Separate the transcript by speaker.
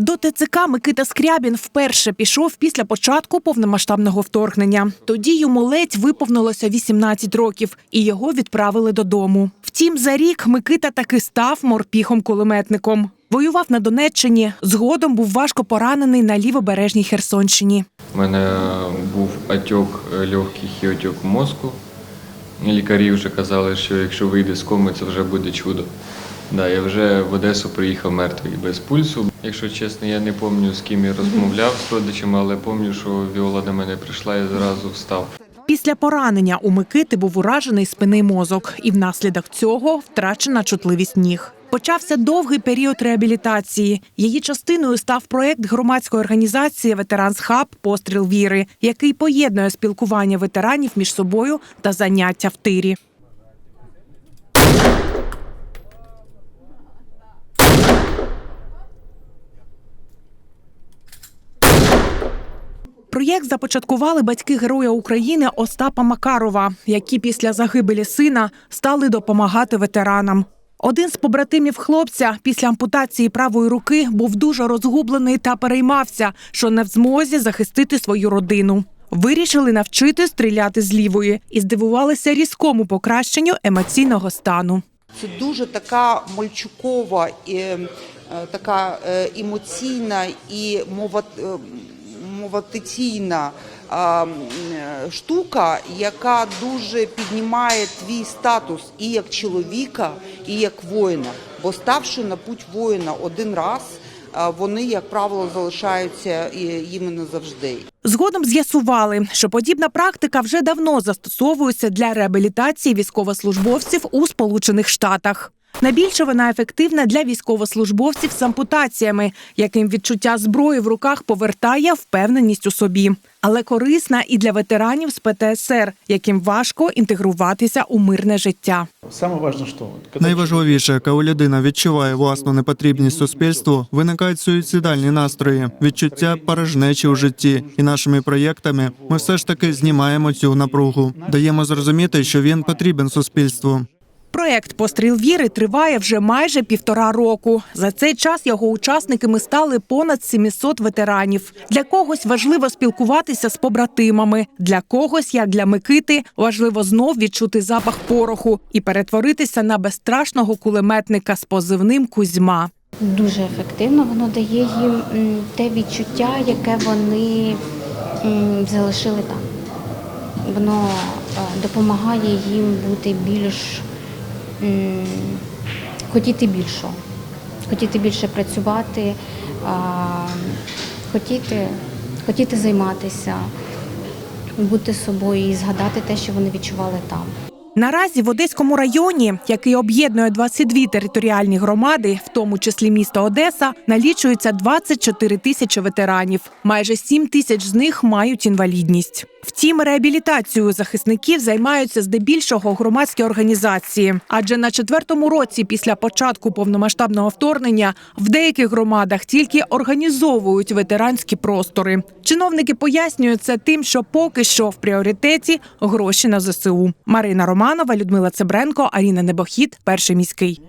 Speaker 1: До ТЦК Микита Скрябін вперше пішов після початку повномасштабного вторгнення. Тоді йому ледь виповнилося 18 років, і його відправили додому. Втім, за рік Микита таки став морпіхом-кулеметником. Воював на Донеччині. Згодом був важко поранений на лівобережній Херсонщині.
Speaker 2: У мене був отек е, легких і отек мозку. Лікарі вже казали, що якщо вийде з коми, це вже буде чудо. Да, я вже в Одесу приїхав мертвий без пульсу. Якщо чесно, я не пам'ятаю, з ким я розмовляв з родичами, але пам'ятаю, що Віола до мене прийшла і зразу встав.
Speaker 1: Після поранення у Микити був уражений спинний мозок, і внаслідок цього втрачена чутливість ніг. Почався довгий період реабілітації. Її частиною став проект громадської організації Ветеранс Хаб Постріл віри, який поєднує спілкування ветеранів між собою та заняття в тирі. Проєкт започаткували батьки Героя України Остапа Макарова, які після загибелі сина стали допомагати ветеранам. Один з побратимів хлопця після ампутації правої руки був дуже розгублений та переймався, що не в змозі захистити свою родину. Вирішили навчити стріляти з лівої і здивувалися різкому покращенню емоційного стану.
Speaker 3: Це дуже така мальчукова, і, е, така е, емоційна і мова, е, мовотиційна а, м, е, штука, яка дуже піднімає твій статус і як чоловіка, і як воїна. Бо ставши на путь воїна один раз, вони, як правило, залишаються і- іменно завжди.
Speaker 1: Згодом з'ясували, що подібна практика вже давно застосовується для реабілітації військовослужбовців у Сполучених Штатах. Найбільше вона ефективна для військовослужбовців з ампутаціями, яким відчуття зброї в руках повертає впевненість у собі, але корисна і для ветеранів з ПТСР, яким важко інтегруватися у мирне життя.
Speaker 4: Найважливіше, коли людина відчуває власну непотрібність суспільству, виникають суїцидальні настрої, відчуття порожнечі у житті. І нашими проєктами ми все ж таки знімаємо цю напругу, даємо зрозуміти, що він потрібен суспільству.
Speaker 1: Проект Постріл віри триває вже майже півтора року. За цей час його учасниками стали понад 700 ветеранів. Для когось важливо спілкуватися з побратимами. Для когось, як для Микити, важливо знов відчути запах пороху і перетворитися на безстрашного кулеметника з позивним Кузьма.
Speaker 5: Дуже ефективно воно дає їм те відчуття, яке вони залишили там. Воно е, допомагає їм бути більш хотіти більшого, хотіти більше працювати, хотіти, хотіти займатися, бути собою і згадати те, що вони відчували там.
Speaker 1: Наразі в Одеському районі, який об'єднує 22 територіальні громади, в тому числі місто Одеса, налічується 24 тисячі ветеранів. Майже 7 тисяч з них мають інвалідність. Втім, реабілітацією захисників займаються здебільшого громадські організації. Адже на четвертому році після початку повномасштабного вторгнення в деяких громадах тільки організовують ветеранські простори. Чиновники пояснюють це тим, що поки що в пріоритеті гроші на ЗСУ. Марина Романова, Людмила Цебренко, Аріна Небохід, перший міський.